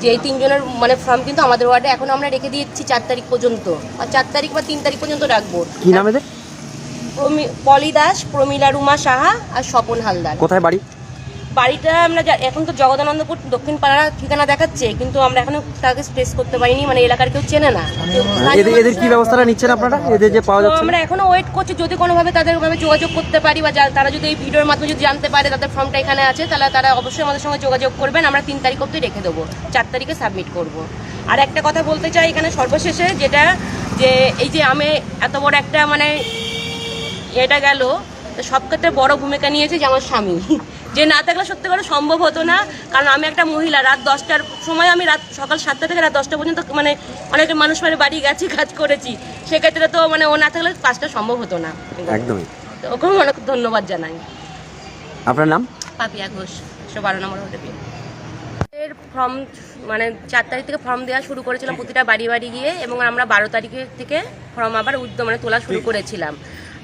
যে এই তিনজনের মানে ফর্ম কিন্তু আমাদের ওয়ার্ডে এখন আমরা রেখে দিয়েছি চার তারিখ পর্যন্ত। আর চার তারিখ বা তিন তারিখ পর্যন্ত রাখব। কি নাম এদের? পলি দাস প্রমিলা রুমা সাহা আর স্বপন হালদার। কোথায় বাড়ি? বাড়িটা আমরা এখন তো জগদানন্দপুর দক্ষিণ পাড়া ঠিকানা দেখাচ্ছে কিন্তু আমরা এখনও তাকে স্পেস করতে পারিনি মানে এলাকার কেউ চেনে না। স্থানীয় এদের কি ব্যবস্থাটা নিচ্ছেন আপনারা? এদের যে পাওয়া যাচ্ছে? আমরা এখনও ওয়েট করছি যদি কোনোভাবে তাদের ভাবে যোগাযোগ করতে পারি বা তারা যদি এই ভিডিওর মাধ্যমে যদি জানতে পারে তাদের ফর্মটা এখানে আছে তাহলে তারা অবশ্যই আমাদের সঙ্গে যোগাযোগ করবেন আমরা তিন তারিখ অবধি রেখে দেবো চার তারিখে সাবমিট করব। আর একটা কথা বলতে চাই এখানে সর্বশেষে যেটা যে এই যে আমি এত বড় একটা মানে এটা গেল তো সব ক্ষেত্রে বড় ভূমিকা নিয়েছে যে আমার স্বামী। যে না থাকলে সত্যি করে সম্ভব হতো না। কারণ আমি একটা মহিলা রাত দশটার সময় আমি রাত সকাল সাতটা থেকে রাত দশটা পর্যন্ত মানে অনেক মানুষ মানে বাড়ি গেছি কাজ করেছি। সেক্ষেত্রে তো মানে ও না থাকলে কাজটা সম্ভব হতো না। একদমই। তো ওকেও অনেক ধন্যবাদ জানাই। আপনার নাম? পাপিয়া ঘোষ একশো বারো নম্বর হতে এর ফর্ম মানে চার তারিখ থেকে ফর্ম দেওয়া শুরু করেছিলাম প্রতিটা বাড়ি বাড়ি গিয়ে এবং আমরা বারো তারিখের থেকে ফর্ম আবার উদ্যম মানে তোলা শুরু করেছিলাম।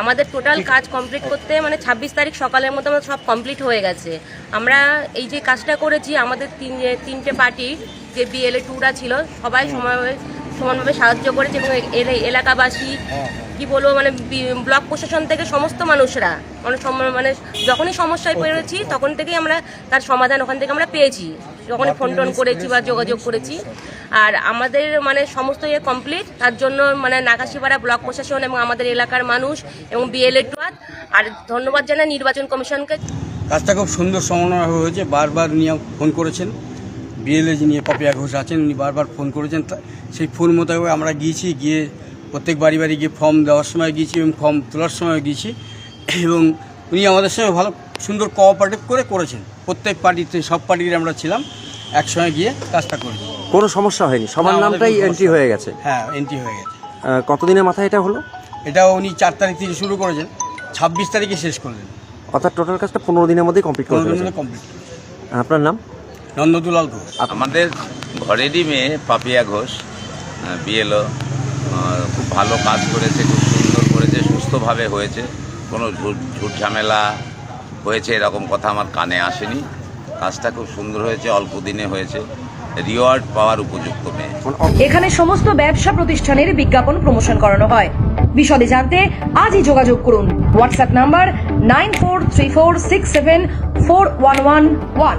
আমাদের টোটাল কাজ কমপ্লিট করতে মানে ছাব্বিশ তারিখ সকালের মধ্যে আমাদের সব কমপ্লিট হয়ে গেছে। আমরা এই যে কাজটা করেছি আমাদের তিন তিনটে পার্টি যে বিএলএ টুরা ছিল সবাই সময় সমানভাবে সাহায্য করেছে এবং এলাকাবাসী কি বলব মানে ব্লক প্রশাসন থেকে সমস্ত মানুষরা মানে মানে যখনই সমস্যায় পড়েছি তখন থেকেই আমরা তার সমাধান ওখান থেকে আমরা পেয়েছি। যখনই ফোন টোন করেছি বা যোগাযোগ করেছি। আর আমাদের মানে সমস্ত ইয়ে কমপ্লিট তার জন্য মানে নাকাশিপাড়া ব্লক প্রশাসন এবং আমাদের এলাকার মানুষ এবং বিএলএ টুয়ার আর ধন্যবাদ জানাই নির্বাচন কমিশনকে। কাজটা খুব সুন্দর সমন্বয় হয়েছে বারবার নিয়ে ফোন করেছেন। বিএলএ যিনি পাপিয়া ঘোষ আছেন উনি বারবার ফোন করেছেন। সেই ফোন মোতাবেক আমরা গিয়েছি গিয়ে প্রত্যেক বাড়ি বাড়ি গিয়ে ফর্ম দেওয়ার সময় গিয়েছি এবং ফর্ম তোলার সময় গিয়েছি। এবং উনি আমাদের সঙ্গে ভালো সুন্দর কোঅপারেটিভ করে করেছেন। প্রত্যেক পার্টিতে সব পার্টির আমরা ছিলাম একসঙ্গে গিয়ে কাজটা করেছি কোনো সমস্যা হয়নি? সবার নামটাই এন্ট্রি হয়ে গেছে। হ্যাঁ এন্ট্রি হয়ে গেছে। কতদিনের মাথায় এটা হলো? এটা উনি চার তারিখ থেকে শুরু করেছেন। ছাব্বিশ তারিখে শেষ করলেন। অর্থাৎ টোটাল কাজটা পনেরো দিনের মধ্যেই কমপ্লিট করে কমপ্লিট আপনার নাম? নন্দদুলাল ঘোষ। আমাদের ঘরেরই মেয়ে পাপিয়া ঘোষ বিএলও খুব ভালো কাজ করেছে খুব সুন্দর করেছে সুস্থভাবে হয়েছে। কোনো ঝুট ঝামেলা হয়েছে এরকম কথা আমার কানে আসেনি। কাজটা খুব সুন্দর হয়েছে অল্প দিনে হয়েছে। রিওয়ার্ড পাওয়ার উপযুক্ত মেয়ে। এখানে সমস্ত ব্যবসা প্রতিষ্ঠানের বিজ্ঞাপন প্রমোশন করানো হয়। বিশদে জানতে আজই যোগাযোগ করুন। WhatsApp number nine four three four six seven four one one one.